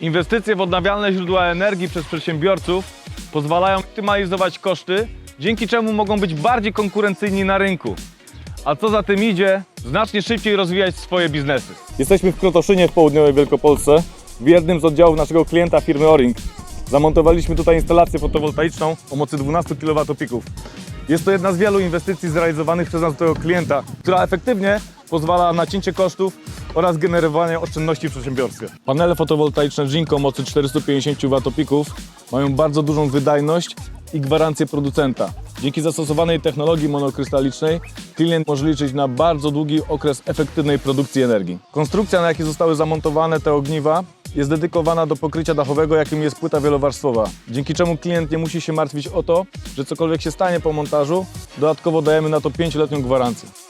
Inwestycje w odnawialne źródła energii przez przedsiębiorców pozwalają optymalizować koszty, dzięki czemu mogą być bardziej konkurencyjni na rynku. A co za tym idzie, znacznie szybciej rozwijać swoje biznesy. Jesteśmy w Krotoszynie w południowej Wielkopolsce, w jednym z oddziałów naszego klienta firmy Oring. Zamontowaliśmy tutaj instalację fotowoltaiczną o mocy 12 kWp. Jest to jedna z wielu inwestycji zrealizowanych przez naszego klienta, która efektywnie pozwala na cięcie kosztów oraz generowanie oszczędności w przedsiębiorstwie. Panele fotowoltaiczne Jinko mocy 450 Wp mają bardzo dużą wydajność i gwarancję producenta. Dzięki zastosowanej technologii monokrystalicznej klient może liczyć na bardzo długi okres efektywnej produkcji energii. Konstrukcja, na jakiej zostały zamontowane te ogniwa, jest dedykowana do pokrycia dachowego, jakim jest płyta wielowarstwowa, dzięki czemu klient nie musi się martwić o to, że cokolwiek się stanie po montażu, dodatkowo dajemy na to 5-letnią gwarancję.